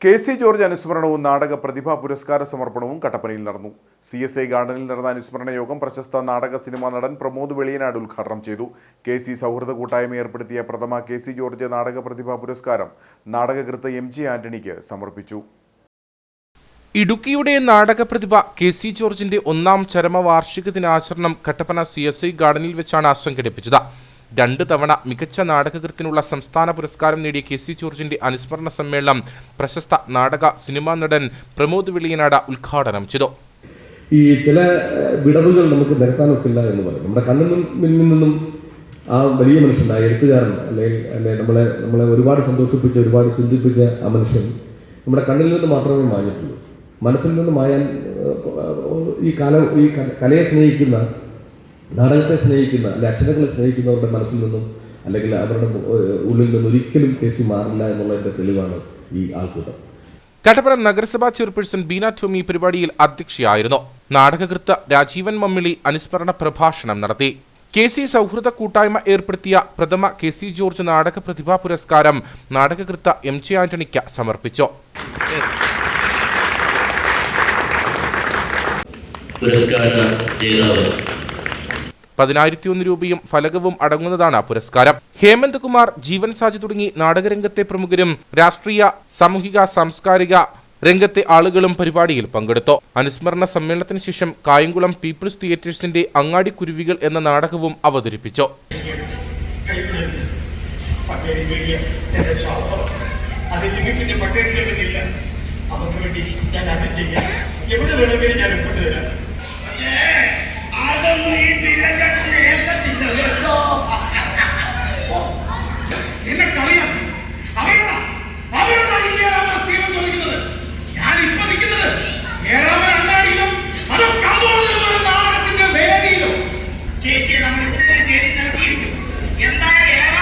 K C George അനുസ്മരണവും നാടക പ്രതിഭാ പുരസ്കാര സമർപ്പണവും കട്ടപ്പനയിൽ നടന്നു. സി എസ് ഐ ഗാർഡനിൽ നടന്ന അനുസ്മരണ യോഗം പ്രശസ്ത നാടക സിനിമാ നടൻ പ്രമോദ് വെളിയനാട് ഉദ്ഘാടനം ചെയ്തു. കെ സി സൗഹൃദ കൂട്ടായ്മ ഏർപ്പെടുത്തിയ പ്രഥമ കെ സി ജോർജ് നാടക പ്രതിഭാ പുരസ്കാരം നാടകകൃത്ത് എം ജി ആന്റണിക്ക് സമർപ്പിച്ചു. ഇടുക്കിയുടെ നാടകപ്രതിഭ കെ സി ജോർജിന്റെ ഒന്നാം ചരമവാർഷിക ദിനാചരണം കട്ടപ്പന സി എസ് ഐ ഗാർഡനിൽ വെച്ചാണ് സംഘടിപ്പിച്ചത് രണ്ട് തവണ മികച്ച നാടകകൃത്തിനുള്ള സംസ്ഥാന പുരസ്കാരം നേടിയ കെ സി ജോർജിന്റെ അനുസ്മരണ സമ്മേളനം പ്രശസ്ത നാടക സിനിമാ നടൻ പ്രമോദ് വെളിയനാട് ഉദ്ഘാടനം ചെയ്തു. ഈ ചില വിടവുകൾ നമുക്ക് നിരത്താനൊക്കില്ല എന്ന് പറയും. നമ്മുടെ കണ്ണിൽ നിന്നും ആ വലിയ മനുഷ്യൻ ആ എഴുത്തുകാരൻ അല്ലെങ്കിൽ അല്ലെ നമ്മളെ നമ്മളെ ഒരുപാട് സന്തോഷിപ്പിച്ച ഒരുപാട് ചിന്തിപ്പിച്ച ആ മനുഷ്യൻ നമ്മുടെ കണ്ണിൽ നിന്ന് മാത്രമേ മാഞ്ഞിട്ടുള്ളൂ. മനസ്സിൽ നിന്ന് മായാൻ ഈ കല ഈ കലയെ സ്നേഹിക്കുന്ന നാടകത്തെ സ്നേഹിക്കുന്ന അല്ലെ അക്ഷരങ്ങളെ സ്നേഹിക്കുന്നവരുടെ മനസ്സിൽ നിന്നും അല്ലെങ്കിൽ അവരുടെ ഉള്ളിൽ നിന്നും ഒരിക്കലും കേസി മാറില്ല എന്നുള്ളതിന്റെ തെളിവാണ് ഈ ആൾക്കൂട്ടം. കട്ടപ്പന നഗരസഭാ ചെയർപേഴ്സൺ ബീന ടോമി പരിപാടിയിൽ അധ്യക്ഷയായിരുന്നു. നാടകകൃത്ത രാജീവൻ മമ്മിളി അനുസ്മരണ പ്രഭാഷണം നടത്തി. കെ സി സൗഹൃദ കൂട്ടായ്മ ഏർപ്പെടുത്തിയ പ്രഥമ കെ സി ജോർജ് നാടക പ്രതിഭാ പുരസ്കാരം നാടകകൃത്ത എം ജെ ആന്റണിക്ക് സമർപ്പിച്ചു. പുരസ്കാര ജേതാവ് പതിനായിരത്തി ഒന്ന് രൂപയും ഫലകവും അടങ്ങുന്നതാണ് പുരസ്കാരം. ഹേമന്ത് കുമാർ ജീവൻ സാജി തുടങ്ങി നാടകരംഗത്തെ പ്രമുഖരും രാഷ്ട്രീയ സാമൂഹിക സാംസ്കാരിക രംഗത്തെ ആളുകളും പരിപാടിയിൽ പങ്കെടുത്തു. അനുസ്മരണ സമ്മേളനത്തിന് ശേഷം കായംകുളം പീപ്പിൾസ് തിയേറ്റേഴ്സിന്റെ അങ്ങാടി കുരുവികൾ എന്ന നാടകവും അവതരിപ്പിച്ചു. അതിന് വേണ്ടി ഞാൻ തരാം. എന്തായാലും